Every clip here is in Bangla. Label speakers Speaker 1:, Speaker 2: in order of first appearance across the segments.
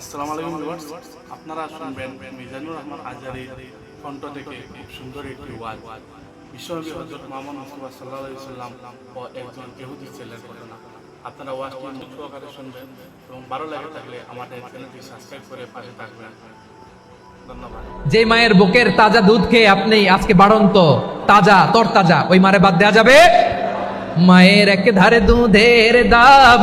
Speaker 1: আসসালামু আলাইকুম ভিউয়ার্স। আপনারা শুনবেন মিজানুর রহমান আজারির কণ্ঠ থেকে খুব সুন্দর একটি ওয়াজ। বিশ্বনবী হজরত মোহাম্মদ মুস্তফা সাল্লাহ আলাইহি সাল্লাম ও একজন ইহুদি ছেলের ঘটনা। আপনারা ওয়াজটি মনোযোগ সহকারে শুনবেন এবং ভালো লাগে থাকলে আমাদের চ্যানেলটি সাবস্ক্রাইব করে পাশে থাকবেন।
Speaker 2: যে মায়ের বুকের তাজা দুধ খেয়ে আপনি আজকে বাড়ন্ত তাজা তরতাজা ওই মারে বাদ দেওয়া যাবে? মায়ের এক ধারে দুধের দাম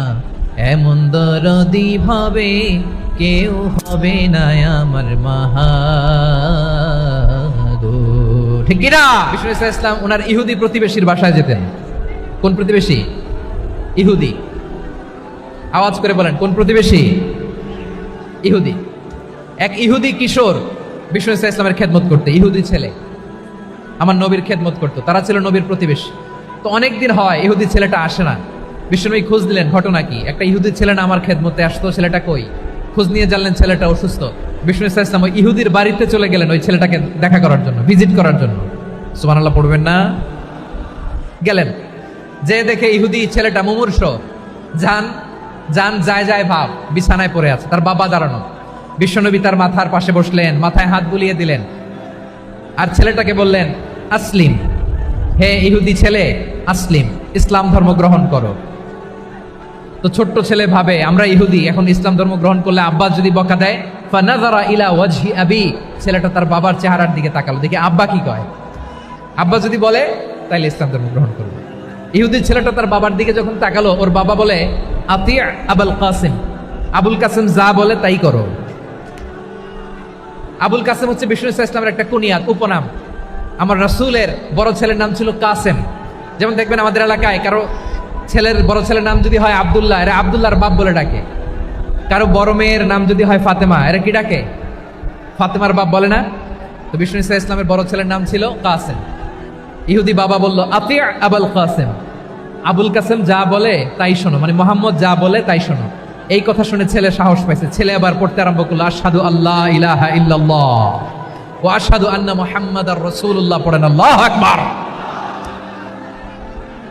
Speaker 2: এমন দরদি ভাবে কেউ হবে না আমার মাহাগো ঠিক কিনা? ইসলাম ওনার ইহুদি প্রতিবেশীর বাসায় যেতেন। কোন প্রতিবেশী? ইহুদি। আওয়াজ করে বলেন, কোন প্রতিবেশী? ইহুদি। এক ইহুদি কিশোর বিষ্ণু ইসা ইসলামের খেদমত করতে, ইহুদি ছেলে। আমার নবীর খেদমত করতো, তারা ছিল নবীর প্রতিবেশী। তো অনেক দিন হয়, ইহুদি ছেলেটা আসে না। বিষ্ণুনবী খোঁজ দিলেন, ঘটনা কি? একটা ইহুদি ছেলে না আমার খেদমতে আসতো, ছেলেটা কই? খোঁজ নিয়ে জানলেন ছেলেটা অসুস্থ। বিষ্ণু ওই ইহুদির বাড়িতে চলে গেলেন ওই ছেলেটাকে দেখা করার জন্য, ভিজিট করার জন্য। সুমান আল্লাহ পড়বেন না? গেলেন। যে দেখে ইহুদি ছেলেটা মুমূর্ষ। যান যান, যায় যায়, ভাব, বিছানায় পড়ে আছে, তার বাবা দাঁড়ানো। বিশ্বনবী তার মাথার পাশে বসলেন, মাথায় হাত বুলিয়ে দিলেন। আর ছেলেটাকে বললেন, আসলিম। হে ইহুদি ছেলে, আসলিম, ইসলাম ধর্ম গ্রহণ করো। তো ছোট্ট ছেলে ভাবে, আমরা ইহুদি, এখন ইসলাম ধর্ম গ্রহণ করলে আব্বা যদি বকা দেয় ফানাজারা ইলা ওয়াজহি আবি। ছেলেটা তার বাবার চেহারার দিকে তাকালো, দেখি আব্বা কি কয়? আব্বা যদি বলে, তাইলে ইসলাম ধর্ম গ্রহণ করবে। ইহুদি ছেলেটা তার বাবার দিকে যখন তাকালো, ওর বাবা বলে আতিয়া আবুল কাসিম। আবুল কাসিম যা বলে তাই করো। আবুল কাসেম হচ্ছে বিষ্ণু ইসা ইসলামের একটা কুনিয়াত উপনাম। আমার রাসূলের বড় ছেলের নাম ছিল কাসেম। যেমন দেখবেন আমাদের এলাকায় কারও ছেলের, বড় ছেলের নাম যদি হয় আবদুল্লাহ, এরা আবদুল্লাহর বাপ বলে ডাকে। কারও বড় মেয়ের নাম যদি হয় ফাতেমা, এরা কি ডাকে? ফাতেমার বাপ বলে না। তো বিষ্ণু ইসা ইসলামের বড় ছেলের নাম ছিল কাসেম। ইহুদি বাবা বলল আতিয়া আবুল কাসেম। আবুল কাসেম যা বলে তাই শোনো মানে মোহাম্মদ যা বলে তাই শোনো। এই কথা শুনে ছেলে সাহস পাইছে। ছেলে আবার পড়তে আরম্ভ করল, আশহাদু আল্লাহ ইলাহা ইল্লাল্লাহ ও আশহাদু আন্না মুহাম্মাদার রাসূলুল্লাহ পড়েন, আল্লাহু আকবার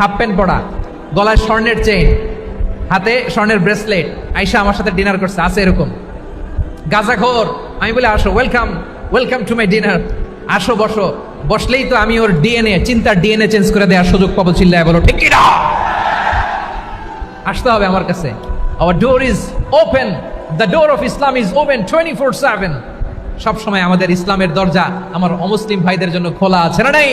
Speaker 2: হাফ প্যান্ট পরা গলায় স্বর্ণের চেইন, হাতে স্বর্ণের ব্রেসলেট। আইসা আমার সাথে ডিনার করছে, আছে এরকম। গাজা গাজাখোর আমি বলে, আসো welcome welcome to my dinner আসো, বসো। বসলেই তো আমি ওর ডিএনএ চিন্তার ডিএনএ চেঞ্জ করে দেওয়ার সুযোগ পাবো চিল্লায় বলো ঠিক আসতে হবে আমার কাছে। Our door is open the door of Islam is open twenty four seven সবসময় আমাদের ইসলামের দরজা আমার অমুসলিম ভাইদের জন্য খোলা আছে না নেই?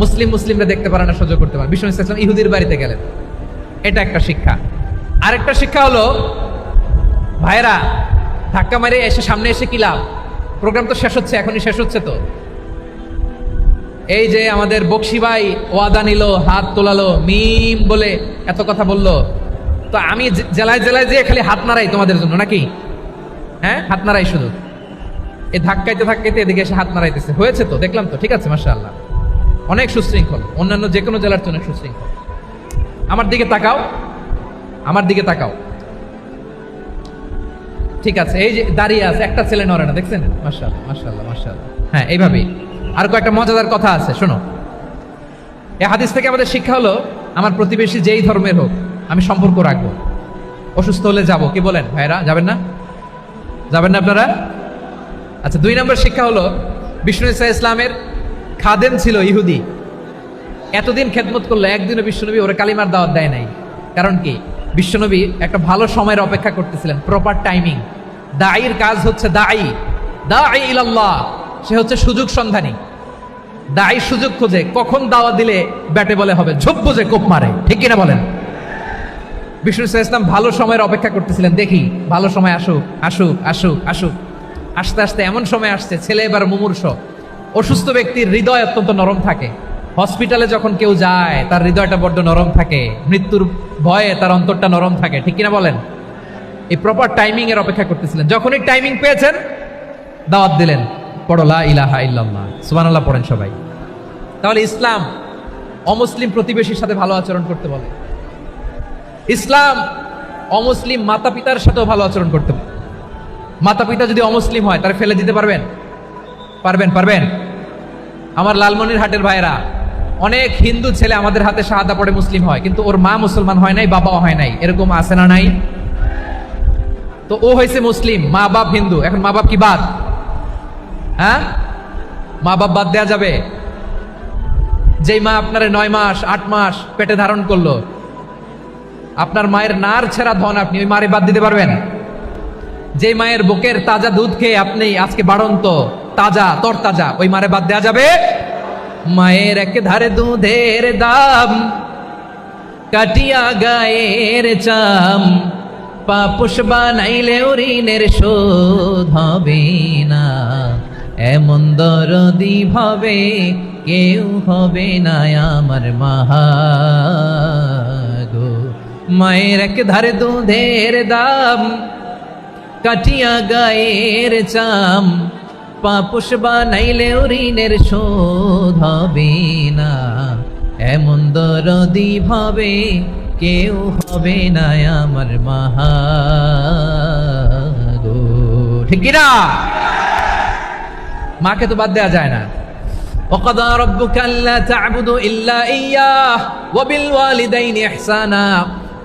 Speaker 2: মুসলিম মুসলিমরা দেখতে পারে না, সহ্য করতে পারে। বিষ্ণু ইসলাম ইহুদির বাড়িতে গেলেন। এটা একটা শিক্ষা। আরেকটা শিক্ষা হলো ভাইরা ধাক্কা মারে এসে সামনে এসে কি লাভ? প্রোগ্রাম তো শেষ হচ্ছে, এখনই শেষ হচ্ছে তো। এই যে আমাদের বক্সি ভাই ওয়াদা নিল, হাত তোলালো, মিম বলে এত কথা বলল। তো আমি জেলায় জেলায় যেয়ে খালি হাত নাড়াই তোমাদের জন্য, নাকি? হ্যাঁ হাত নাড়াই শুধু। এই ধাক্কাইতে ধাক্কাইতে এদিকে এসে হাত নাড়াইতেছে। হয়েছে তো, দেখলাম তো, ঠিক আছে মাসা আল্লাহ অনেক সুশৃঙ্খল, অন্যান্য যে কোনো জেলার জন্য সুশৃঙ্খল। আমার দিকে তাকাও, আমার দিকে তাকাও। ঠিক আছে, এই যে দাঁড়িয়ে আছে, একটা ছেলে নড়ে না, দেখছেন? মাশাআল্লাহ মাশাআল্লাহ মাশাআল্লাহ। হ্যাঁ এইভাবেই। আর কয়েকটা মজাদার কথা আছে, শোনো। এ হাদিস থেকে আমাদের শিক্ষা হলো, আমার প্রতিবেশী যেই ধর্মের হোক, আমি সম্পর্ক রাখব। অসুস্থ হলে যাব, কি বলেন? ভাইরা যাবেন না? যাবেন না আপনারা? আচ্ছা দুই নম্বর শিক্ষা হলো, বিষ্ণু ইসা ইসলামের খাদেম ছিল ইহুদি। এতদিন খেদমত করল একদিনও বিশ্বনবী ওরা কালিমার দাওয়াত দেয় নাই। কারণ কি? বিশ্বনবী একটা ভালো সময়ের অপেক্ষা করতেছিলেন প্রপার টাইমিং দায়ীর কাজ হচ্ছে দায়ী দায়ী ইলাল্লাহ, সে হচ্ছে সুযোগ সন্ধানী। দায়ী সুযোগ খোঁজে কখন দাওয়া দিলে ব্যাটে বলে হবে, ঝোপ বোঝে কোপ মারে, ঠিক কিনা বলেন? বিষ্ণু ইসা ইসলাম ভালো সময়ের অপেক্ষা করতেছিলেন, দেখি, ভালো সময় আসুক আসুক আসুক আসুক। আস্তে আস্তে এমন সময় আসছে, ছেলে এবার মুমূর্ষ। অসুস্থ ব্যক্তির হৃদয় অত্যন্ত নরম থাকে। হসপিটালে যখন কেউ যায়, তার হৃদয়টা বড্ড নরম থাকে। মৃত্যুর ভয়ে তার অন্তরটা নরম থাকে। ঠিক কিনা বলেন? এই প্রপার টাইমিং এর অপেক্ষা করতেছিলেন। যখনই টাইমিং পেয়েছেন, দাওয়াত দিলেন। পড়লা ইলাহা ইল্লাল্লাহ। সুবহানাল্লাহ পড়েন সবাই। তাহলে ইসলাম অমুসলিম প্রতিবেশীর সাথে ভালো আচরণ করতে বলে। ইসলাম অমুসলিম মাতা পিতার সাথেও ভালো আচরণ করতে বলে। মাতা পিতা যদি অমুসলিম হয়, তারা ফেলে দিতে পারবেন? পারবেন পারবেন? আমার লালমনির হাটের ভাইরা অনেক হিন্দু ছেলে আমাদের হাতে শাহাদা পড়ে মুসলিম হয়, কিন্তু ওর মা মুসলমান হয় নাই, বাবাও হয় নাই। এরকম আছে না নাই? তো ও হয়েছে মুসলিম, মা বাপ হিন্দু। এখন মা বাপ কি বাদ? হ্যাঁ? মা বাপ বাদ দেয়া যাবে? যেই মা আপনার নয় মাস, আট মাস পেটে ধারণ করল, আপনার মায়ের নার ছেঁড়া ধন আপনি ওই মারে বাদ দিতে পারবেন? যে মায়ের বুকের তাজা দুধ খেয়ে আপনি আজকে বাড়ন্ত তাজা, তর তাজা। ওই মারে বাদ দেওয়া যাবে। মায়ের এক ধারে দুধের দাম, কাটিয়া গায়ের চাম। পাপুষ বানাইলে ঋণের শোধ হবে না। এমন দরদি ভাবে কেউ হবে না আমার মাহাগো। মায়ের এক ধারে দুধের দাম, কাটিয়া গায়ের চাম। পাপুষ বানাইলে ঋণের শোধ হবে না এমন দরদি ভাবে কেউ হবে না আমার মাহাগো ঠিক কিনা মাকে তো বাদ দেওয়া যায় না وقضى ربك ألا تعبدوا إلا إياه وبالوالدين إحسانا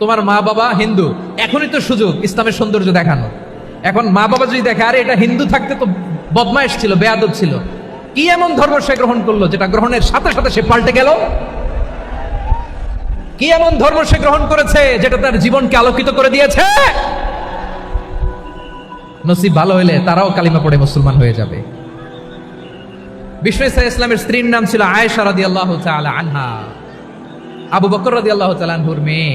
Speaker 2: তোমার মা বাবা হিন্দু। এখনই তো সুযোগ ইসলামের সৌন্দর্য দেখানো। এখন মা বাবা যদি দেখে, আরে এটা হিন্দু থাকতে তো বদমাইশ ছিল, বেয়াদব ছিল। কি এমন ধর্ম সে গ্রহণ করল যেটা গ্রহণের সাথে সাথে সে পাল্টে গেল? কি এমন ধর্ম সে গ্রহণ করেছে যেটা তার জীবনকে আলোকিত করে দিয়েছে? নসিব ভালো হইলে তারাও কালিমা পড়ে মুসলমান হয়ে যাবে। বিশ্ব ইসলামের স্ত্রীর নাম ছিল আয়েশা রাদি আল্লাহ আনহা। আবু বকর রাদি আল্লাহ তালানহুর মেয়ে।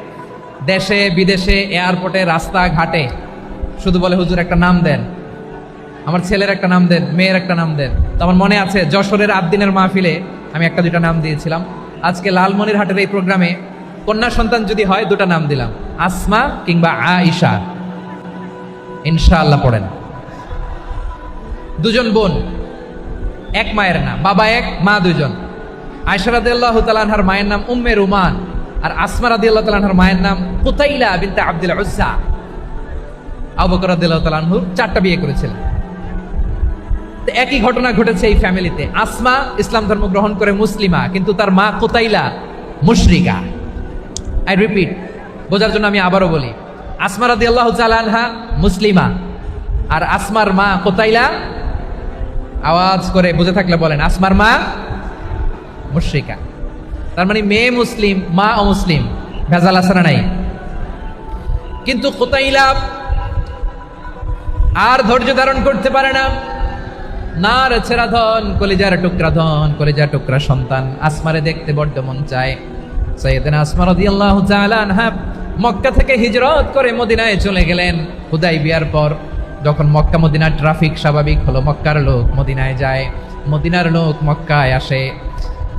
Speaker 2: দেশে, বিদেশে এয়ারপোর্টে রাস্তা ঘাটে শুধু বলে, হুজুর, একটা নাম দেন। আমার ছেলের একটা নাম দেন, মেয়ের একটা নাম দেন। তো আমার মনে আছে, যশোরের আট দিনের মাহফিলে আমি একটা দুটা নাম দিয়েছিলাম। আজকে লালমনির হাটের এই প্রোগ্রামে কন্যা সন্তান যদি হয়, দুটা নাম দিলাম। আসমা কিংবা আ আইসা ইনশাআল্লাহ পড়েন। দুজন বোন, এক মায়ের না বাবা এক, মা দুজন আয়সারাদ আল্লাহ মায়ের নাম উম্মে রুমান। আর আসমা রাদি আল্লাহ তালানহার মায়ের নাম কুতাইলা বিনতে আব্দুল উজ্জা। আবকর রাদিয়াল্লাহু তাআলা আনহু চারটা বিয়ে করেছিলেন। একই ঘটনা ঘটেছে এই ফ্যামিলিতে। আসমা ইসলাম ধর্ম গ্রহণ করে মুসলিমা, কিন্তু তার মা কোতাইলা মুশরিকা। আই রিপিট বোঝার জন্য আমি আবারও বলি, আসমা রাদি আল্লাহ আনহা মুসলিমা, আর আসমার মা কোতাইলা, আওয়াজ করে বুঝে থাকলে বলেন, আসমার মা মুশরিকা। তার মানে মেয়ে মুসলিম, মা অমুসলিম, ভেজাল আসারা নাই? কিন্তু কোতাইলা আর ধৈর্য ধারণ করতে পারে না। না ছেড়া ধন, কলিজার টুকরা ধন, কলিজার টুকরা সন্তান, আসমারে দেখতে বড্ড মন চায়। সৈয়দিন আসমা রাদিয়াল্লাহু তাআলা আনহা মক্কা থেকে হিজরত করে মদিনায় চলে গেলেন। হুদাই বিয়ার পর যখন মক্কা মদিনার ট্রাফিক স্বাভাবিক হলো, মক্কার লোক মদিনায় যায়। মদিনার লোক মক্কায় আসে।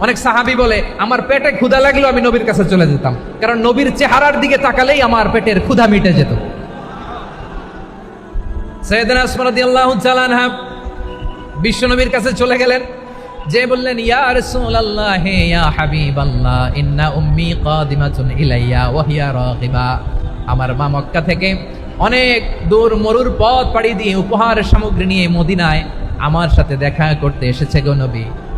Speaker 2: অনেক সাহাবি বলে, আমার পেটে ক্ষুধা লাগলেও আমি নবীর কাছে চলে যেতাম। কারণ নবীর চেহারার দিকে তাকালেই আমার পেটের ক্ষুধা মিটে যেত। বিশ্বনবীর কাছে চলে গেলেন। যে বললেন, ইয়া রাসূলুল্লাহ হে ইয়া হাবিবাল্লাহ, ইন্না উম্মি কাদিমাতুন ইলাইয়া, ওয়া হিয়া রাগিবা। আমার মা মক্কা থেকে অনেক দূর মরুর পথ পাড়ি দিয়ে উপহার সামগ্রী নিয়ে মদিনায় আমার সাথে দেখা করতে এসেছে গো নবী।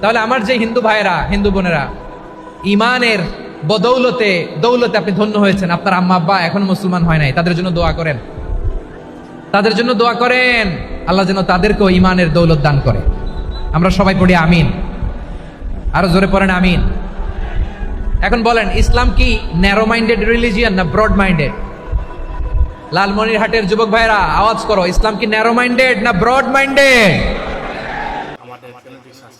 Speaker 2: তাহলে আমার যে হিন্দু ভাইয়েরা, হিন্দু বোনেরা ইমানের বদৌলতে, দৌলতে আপনি ধন্য হয়েছেন। আপনার আম্মা, আব্বা এখনও মুসলমান হয় নাই। তাদের জন্য দোয়া করেন। তাদের জন্য দোয়া করেন। আল্লাহ যেন তাদেরকেও ইমানের দৌলত দান করে। আমরা সবাই পড়ি আমিন। আরও জোরে পড়েন আমিন। এখন বলেন, ইসলাম কি ন্যারো মাইন্ডেড রিলিজিয়ান না ব্রড মাইন্ডেড লালমনিরহাটের যুবক ভাইরা আওয়াজ করো। ইসলাম কি ন্যারো মাইন্ডেড না ব্রড মাইন্ডেড